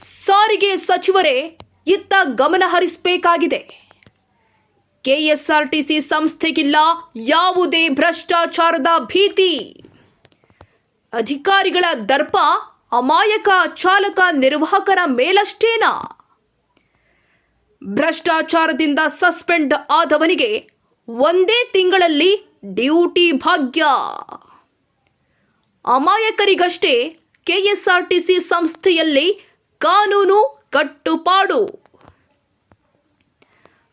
ಸಾರಿಗೆ ಸಚಿವರೇ, ಇತ್ತ ಗಮನ ಹರಿಸಬೇಕಾಗಿದೆ. ಕೆಎಸ್ಆರ್ಟಿಸಿ ಸಂಸ್ಥೆಗಿಲ್ಲ ಯಾವುದೇ ಭ್ರಷ್ಟಾಚಾರದ ಭೀತಿ. ಅಧಿಕಾರಿಗಳ ದರ್ಪ ಅಮಾಯಕ ಚಾಲಕ ನಿರ್ವಾಹಕರ ಮೇಲಷ್ಟೇನಾ? ಭ್ರಷ್ಟಾಚಾರದಿಂದ ಸಸ್ಪೆಂಡ್ ಆದವನಿಗೆ ಒಂದೇ ತಿಂಗಳಲ್ಲಿ ಡ್ಯೂಟಿ ಭಾಗ್ಯ. ಅಮಾಯಕರಿಗಷ್ಟೇ ಕೆಎಸ್ಆರ್ಟಿಸಿ ಸಂಸ್ಥೆಯಲ್ಲಿ ಕಾನೂನು ಕಟ್ಟುಪಾಡು.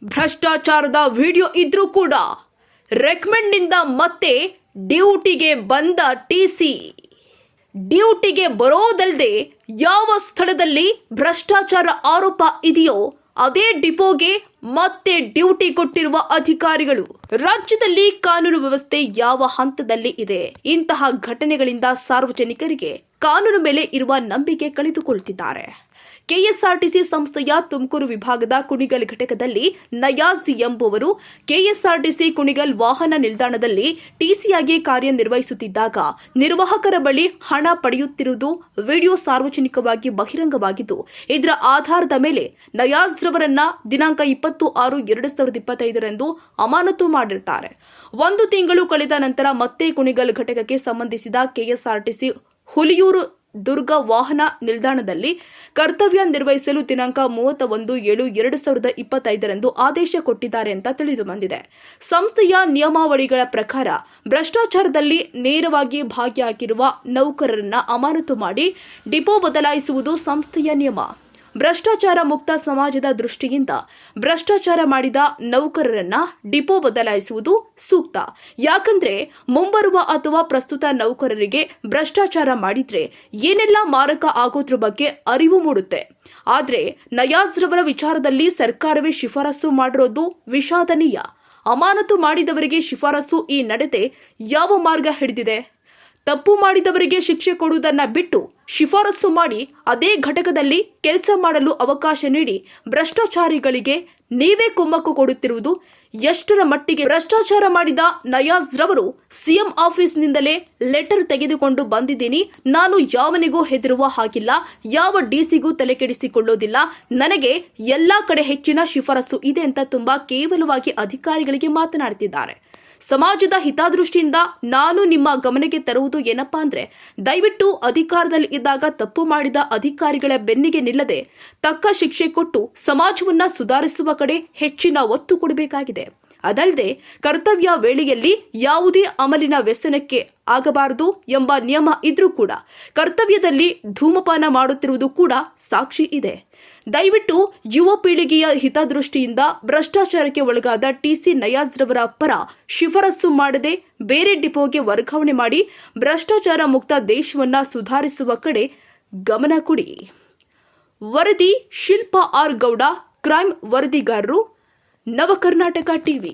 ಭ್ರಷ್ಟಾಚಾರದ ವಿಡಿಯೋ ಇದ್ರೂ ಕೂಡ ರೆಕಮೆಂಡ್ನಿಂದ ಮತ್ತೆ ಡ್ಯೂಟಿಗೆ ಬಂದ ಟಿಸಿ ಡ್ಯೂಟಿಗೆ ಬರೋದಲ್ಲದೆ ಯಾವ ಸ್ಥಳದಲ್ಲಿ ಭ್ರಷ್ಟಾಚಾರ ಆರೋಪ ಇದೆಯೋ ಅದೇ ಡಿಪೋಗೆ ಮತ್ತೆ ಡ್ಯೂಟಿ ಕೊಟ್ಟಿರುವ ಅಧಿಕಾರಿಗಳು. ರಾಜ್ಯದಲ್ಲಿ ಕಾನೂನು ವ್ಯವಸ್ಥೆ ಯಾವ ಹಂತದಲ್ಲಿ ಇದೆ? ಇಂತಹ ಘಟನೆಗಳಿಂದ ಸಾರ್ವಜನಿಕರಿಗೆ ಕಾನೂನು ಮೇಲೆ ಇರುವ ನಂಬಿಕೆ ಕಳೆದುಕೊಳ್ಳುತ್ತಿದ್ದಾರೆ ಕೆಎಸ್ಆರ್ಟಿಸಿ ಸಂಸ್ಥೆಯ ತುಮಕೂರು ವಿಭಾಗದ ಕುಣಿಗಲ್ ಘಟಕದಲ್ಲಿ ನಯಾಜ್ ಎಂಬುವರು ಕೆಎಸ್ಆರ್ಟಿಸಿ ಕುಣಿಗಲ್ ವಾಹನ ನಿಲ್ದಾಣದಲ್ಲಿ ಟಿಸಿಯಾಗಿ ಕಾರ್ಯನಿರ್ವಹಿಸುತ್ತಿದ್ದಾಗ ನಿರ್ವಾಹಕರ ಬಳಿ ಹಣ ಪಡೆಯುತ್ತಿರುವುದು ವಿಡಿಯೋ ಸಾರ್ವಜನಿಕವಾಗಿ ಬಹಿರಂಗವಾಗಿದ್ದು, ಇದರ ಆಧಾರದ ಮೇಲೆ ನಯಾಜ್ ರವರನ್ನ ದಿನಾಂಕ ಇಪ್ಪತ್ತು ಆರು ಎರಡು ಸಾವಿರದ ಇಪ್ಪತ್ತೈದರಂದು ಅಮಾನತು ಮಾಡಿರ್ತಾರೆ. ಒಂದು ತಿಂಗಳು ಕಳೆದ ನಂತರ ಮತ್ತೆ ಕುಣಿಗಲ್ ಘಟಕಕ್ಕೆ ಸಂಬಂಧಿಸಿದ ಕೆಎಸ್ಆರ್ಟಿಸಿ ಹುಲಿಯೂರು ದುರ್ಗ ವಾಹನ ನಿಲ್ದಾಣದಲ್ಲಿ ಕರ್ತವ್ಯ ನಿರ್ವಹಿಸಲು ದಿನಾಂಕ ಮೂವತ್ತ ಒಂದು ಏಳು ಎರಡು ಸಾವಿರದ ಇಪ್ಪತ್ತೈದರಂದು ಆದೇಶ ಕೊಟ್ಟಿದ್ದಾರೆ ಅಂತ ತಿಳಿದು ಬಂದಿದೆ. ಸಂಸ್ಥೆಯ ನಿಯಮಾವಳಿಗಳ ಪ್ರಕಾರ ಭ್ರಷ್ಟಾಚಾರದಲ್ಲಿ ನೇರವಾಗಿ ಭಾಗಿಯಾಗಿರುವ ನೌಕರರನ್ನ ಅಮಾನತು ಮಾಡಿ ಡಿಪೋ ಬದಲಾಯಿಸುವುದು ಸಂಸ್ಥೆಯ ನಿಯಮ. ಭ್ರಷ್ಟಾಚಾರ ಮುಕ್ತ ಸಮಾಜದ ದೃಷ್ಟಿಯಿಂದ ಭ್ರಷ್ಟಾಚಾರ ಮಾಡಿದ ನೌಕರರನ್ನ ಡಿಪೋ ಬದಲಾಯಿಸುವುದು ಸೂಕ್ತ. ಯಾಕಂದ್ರೆ ಮುಂಬರುವ ಅಥವಾ ಪ್ರಸ್ತುತ ನೌಕರರಿಗೆ ಭ್ರಷ್ಟಾಚಾರ ಮಾಡಿದ್ರೆ ಏನೆಲ್ಲ ಮಾರಕ ಆಗೋದ್ರ ಬಗ್ಗೆ ಅರಿವು ಮೂಡುತ್ತೆ. ಆದ್ರೆ ನಯಾಜ್ರವರ ವಿಚಾರದಲ್ಲಿ ಸರ್ಕಾರವೇ ಶಿಫಾರಸು ಮಾಡಿರೋದು ವಿಷಾದನೀಯ. ಅಮಾನತು ಮಾಡಿದವರಿಗೆ ಶಿಫಾರಸು ಈ ನಡತೆ ಯಾವ ಮಾರ್ಗ ಹಿಡಿದಿದೆ? ತಪ್ಪು ಮಾಡಿದವರಿಗೆ ಶಿಕ್ಷೆ ಕೊಡುವುದನ್ನು ಬಿಟ್ಟು ಶಿಫಾರಸು ಮಾಡಿ ಅದೇ ಘಟಕದಲ್ಲಿ ಕೆಲಸ ಮಾಡಲು ಅವಕಾಶ ನೀಡಿ ಭ್ರಷ್ಟಾಚಾರಿಗಳಿಗೆ ನೀವೇ ಕುಮ್ಮಕ್ಕು ಕೊಡುತ್ತಿರುವುದು ಎಷ್ಟರ ಮಟ್ಟಿಗೆ ಭ್ರಷ್ಟಾಚಾರ ಮಾಡಿದ ನಯಾಜ್ ರವರು ಸಿಎಂ ಆಫೀಸ್ನಿಂದಲೇ ಲೆಟರ್ ತೆಗೆದುಕೊಂಡು ಬಂದಿದ್ದೀನಿ. ನಾನು ಯಾವನಿಗೂ ಹೆದರುವ ಹಾಗಿಲ್ಲ. ಯಾವ ಡಿಸಿಗೂ ತಲೆಕೆಡಿಸಿಕೊಳ್ಳೋದಿಲ್ಲ. ನನಗೆ ಎಲ್ಲ ಕಡೆ ಹೆಚ್ಚಿನ ಶಿಫಾರಸು ಇದೆ ಅಂತ ತುಂಬಾ ಕೇವಲವಾಗಿ ಅಧಿಕಾರಿಗಳಿಗೆ ಮಾತನಾಡುತ್ತಿದ್ದಾರೆ ಸಮಾಜದ ಹಿತದೃಷ್ಟಿಯಿಂದ ನಾನು ನಿಮ್ಮ ಗಮನಕ್ಕೆ ತರುವುದು ಏನಪ್ಪಾ ಅಂದ್ರೆ, ದಯವಿಟ್ಟು ಅಧಿಕಾರದಲ್ಲಿ ಇದ್ದಾಗ ತಪ್ಪು ಮಾಡಿದ ಅಧಿಕಾರಿಗಳ ಬೆನ್ನಿಗೆ ನಿಲ್ಲದೆ ತಕ್ಕ ಶಿಕ್ಷೆ ಕೊಟ್ಟು ಸಮಾಜವನ್ನ ಸುಧಾರಿಸುವ ಕಡೆ ಹೆಚ್ಚಿನ ಒತ್ತು ಕೊಡಬೇಕಾಗಿದೆ. ಅದಲ್ಲದೆ ಕರ್ತವ್ಯ ವೇಳೆಯಲ್ಲಿ ಯಾವುದೇ ಅಮಲಿನ ವ್ಯಸನಕ್ಕೆ ಆಗಬಾರದು ಎಂಬ ನಿಯಮ ಇದ್ರೂ ಕೂಡ ಕರ್ತವ್ಯದಲ್ಲಿ ಧೂಮಪಾನ ಮಾಡುತ್ತಿರುವುದು ಕೂಡ ಸಾಕ್ಷಿ ಇದೆ. ದಯವಿಟ್ಟು ಯುವ ಪೀಳಿಗೆಯ ಹಿತದೃಷ್ಟಿಯಿಂದ ಭ್ರಷ್ಟಾಚಾರಕ್ಕೆ ಒಳಗಾದ ಟಿಸಿ ನಯಾಜ್ ರವರ ಪರ ಶಿಫಾರಸು ಮಾಡದೆ ಬೇರೆ ಡಿಪೋಗೆ ವರ್ಗಾವಣೆ ಮಾಡಿ ಭ್ರಷ್ಟಾಚಾರ ಮುಕ್ತ ದೇಶವನ್ನ ಸುಧಾರಿಸುವ ಕಡೆ ಗಮನ ಕೊಡಿ. ವರದಿ ಶಿಲ್ಪಾ ಆರ್ ಗೌಡ ಕ್ರೈಮ್ ವರದಿಗಾರರು ನವಕರ್ನಾಟಕ ಟಿವಿ